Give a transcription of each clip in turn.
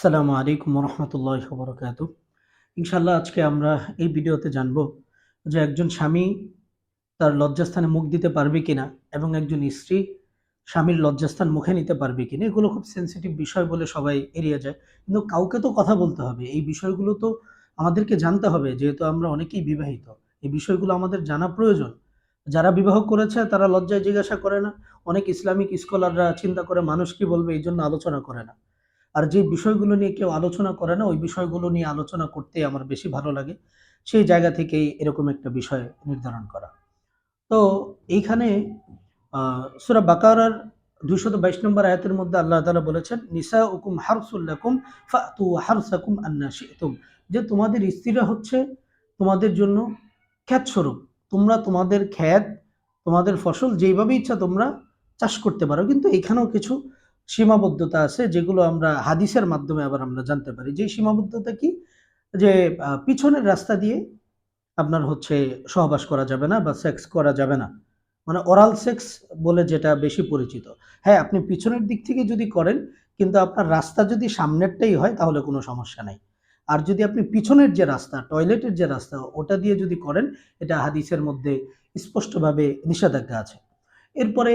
আসসালামু আলাইকুম রহমতুল্লাহ বরকাত ইনশাল্লাহ আজকে আমরা এই ভিডিওতে জানব যে একজন স্বামী তার লজ্জাস্থানে মুখ দিতে পারবে কিনা এবং একজন স্ত্রী স্বামীর লজ্জাস্থান মুখে নিতে পারবে কিনা, এগুলো খুব সেন্সিটিভ বিষয় বলে সবাই এড়িয়ে যায়। কিন্তু কাউকে তো কথা বলতে হবে, এই বিষয়গুলো তো আমাদেরকে জানতে হবে, যেহেতু আমরা অনেকেই বিবাহিত। এই বিষয়গুলো আমাদের জানা প্রয়োজন। যারা বিবাহ করেছে তারা লজ্জায় জিজ্ঞাসা করে না, অনেক ইসলামিক স্কলাররা চিন্তা করে মানুষ কি বলবে, এই জন্য আলোচনা করে না। আর যে বিষয়গুলো নিয়ে কেউ আলোচনা করে না, ওই বিষয়গুলো নিয়ে আলোচনা করতে আমার বেশি ভালো লাগে। সেই জায়গা থেকেই এরকম একটা বিষয় নির্ধারণ করা। তো এইখানে সুরা বাকারার দুইশত বাইশ নম্বর আয়াতের মধ্যে আল্লাহ তালা বলেছেন নিসা উকুম হারসুল্লাকুম ফাতু হারসাকুম আন্না শিতুম। যে তোমাদের স্ত্রীরা হচ্ছে তোমাদের জন্য খ্যাত স্বরূপ তোমরা তোমাদের খ্যাত, তোমাদের ফসল যেইভাবে ইচ্ছা তোমরা চাষ করতে পারো। কিন্তু এখানেও কিছু সীমাবদ্ধতা আছে, যেগুলো আমরা হাদিসের মাধ্যমে আবার আমরা জানতে পারি। যে সীমাবদ্ধতা কি? যে পিছনের রাস্তা দিয়ে আপনার হচ্ছে সহবাস করা যাবে না বা সেক্স করা যাবে না। মানে ওরাল সেক্স বলে যেটা বেশি পরিচিত। হ্যাঁ আপনি পিছনের দিক থেকে যদি করেন, কিন্তু আপনার রাস্তা যদি সামনেরটাই হয়, তাহলে কোনো সমস্যা নাই। আর যদি আপনি পিছনের যে রাস্তা, টয়লেটের যে রাস্তা, ওটা দিয়ে যদি করেন, এটা হাদিসের মধ্যে স্পষ্টভাবে নিষেধাজ্ঞা আছে। এরপরে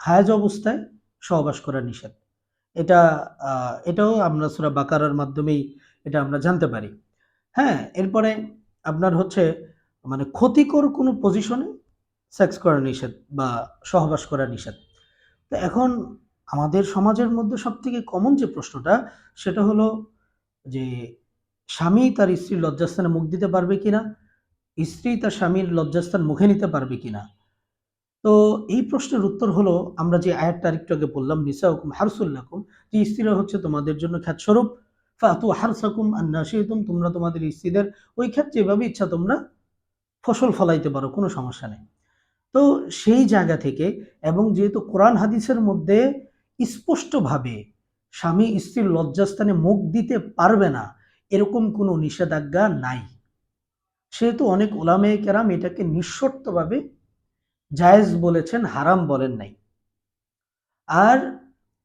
হায়াজ অবস্থায় সহবাস করা নিষেধ। এটা এটাও আমরা সুরা বাকারার মাধ্যমেই এটা আমরা জানতে পারি। হ্যাঁ এরপরে আপনার হচ্ছে মানে ক্ষতিকর কোনো পজিশনে সেক্স করা নিষেধ বা সহবাস করা নিষেধ। তো এখন আমাদের সমাজের মধ্যে সব থেকে কমন যে প্রশ্নটা, সেটা হলো যে, স্বামী তার স্ত্রীর লজ্জাস্থানে মুখ দিতে পারবে কিনা? স্ত্রী তার স্বামীর লজ্জাস্থান মুখে নিতে পারবে কিনা? তো এই প্রশ্নের উত্তর হলো, আমরা যে আয়াতটা আরেকটু আগে বললাম নিসা হুকুম হারসুল্লাকুম যে স্ত্রীরা হচ্ছে তোমাদের জন্য খ্যাতস্বরূপ। ফাতু হারসাকুম আন্নাশিতুম তোমরা তোমাদের স্ত্রীদের ওই ক্ষেত যেভাবে ইচ্ছা তোমরা ফসল ফলাইতে পারো, কোনো সমস্যা নেই। তো সেই জায়গা থেকে, এবং যেহেতু কোরআন হাদিসের মধ্যে স্পষ্টভাবে স্বামী স্ত্রীর লজ্জাস্থানে মুখ দিতে পারবে না, এরকম কোনো নিষেধাজ্ঞা নাই। সেহেতু অনেক ওলামে কেরাম এটাকে নিঃশর্তভাবে জায়েজ বলেছেন, হারাম বলেন নাই। আর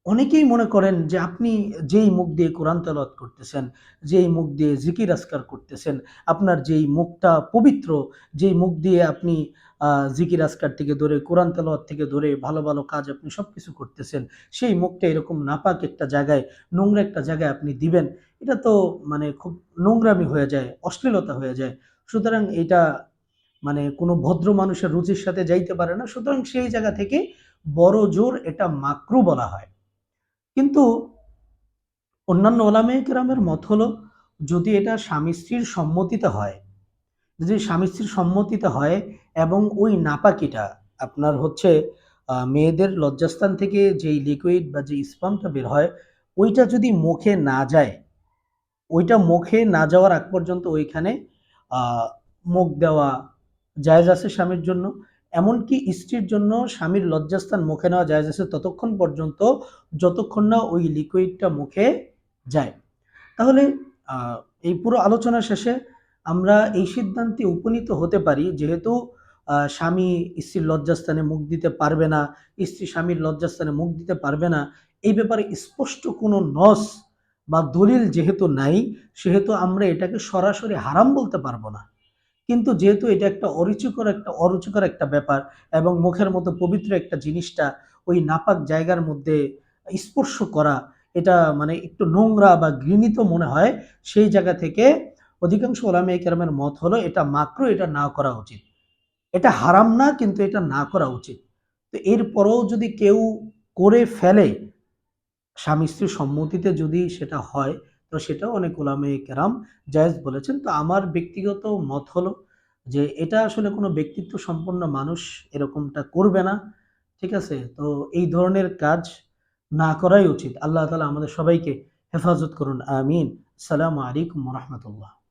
অনেকেই মনে করেন যে আপনি যেই মুখ দিয়ে কোরআন তেলাওয়াত করতেছেন, যেই মুখ দিয়ে জিকির আসকার করতেছেন, আপনার যেই মুখটা পবিত্র, যেই মুখ দিয়ে আপনি জিকির আসকার থেকে ধরে, কোরআন তেলাওয়াত থেকে ধরে ভালো ভালো কাজ আপনি সব কিছু করতেছেন, সেই মুখটা এরকম নাপাক একটা জায়গায়, নোংরা একটা জায়গায় আপনি দিবেন, এটা তো মানে খুব নোংরামি হয়ে যায়, অশ্লীলতা হয়ে যায়। সুতরাং এটা মানে কোনো ভদ্র মানুষের রুচির সাথে যাইতে পারে না। সুতরাং সেই জায়গা থেকে বড় জোর এটা মাকরু বলা হয়। কিন্তু অন্যান্য ওলামে কেরামের মত হলো, যদি এটা স্বামী স্ত্রীর সম্মতিতে হয়, যদি স্বামী স্ত্রীর সম্মতিতে হয় এবং ওই নাপাকিটা আপনার হচ্ছে মেয়েদের লজ্জাস্থান থেকে যেই লিকুইড বা যে স্পামটা বের হয়, ওইটা যদি মুখে না যায়, ওইটা মুখে না যাওয়ার আগ পর্যন্ত ওইখানে মুখ দেওয়া জায়েজ আছে স্বামীর জন্য, এমনকি স্ত্রীর জন্য স্বামীর লজ্জাস্থান মুখে নেওয়া জায়েজ আছে ততক্ষণ পর্যন্ত যতক্ষণ না ওই লিকুইডটা মুখে যায়। তাহলে এই পুরো আলোচনা শেষে আমরা এই সিদ্ধান্তে উপনীত হতে পারি যেহেতু স্বামী স্ত্রীর লজ্জাস্থানে মুখ দিতে পারবে না, স্ত্রী স্বামীর লজ্জাস্থানে মুখ দিতে পারবে না, এই ব্যাপারে স্পষ্ট কোনো নস বা দলিল যেহেতু নাই, সেহেতু আমরা এটাকে সরাসরি হারাম বলতে পারব না। কিন্তু যেহেতু এটা একটা অরুচিকর একটা অরুচিকর একটা ব্যাপার এবং মুখের মতো পবিত্র একটা জিনিসটা ওই নাপাক জায়গার মধ্যে স্পর্শ করা, এটা মানে একটু নোংরা বা ঘৃণিত মনে হয়, সেই জায়গা থেকে অধিকাংশ ওলামে কেরামের মত হলো এটা মাত্র এটা না করা উচিত। এটা হারাম না, কিন্তু এটা না করা উচিত। তো এরপরেও যদি কেউ করে ফেলে, স্বামী স্ত্রীর সম্মতিতে যদি সেটা হয় তো সেটা অনেক ওলামে কেরাম জায়েজ বলেছেন। তো আমার ব্যক্তিগত মত হলো যে এটা আসলে কোনো ব্যক্তিত্ব সম্পন্ন মানুষ এরকমটা করবে না, ঠিক আছে? তো এই ধরনের কাজ না করাই উচিত। আল্লাহ তালা আমাদের সবাইকে হেফাজত করুন। আমিন। সালামু আলাইকুম রহমতুল্লাহ।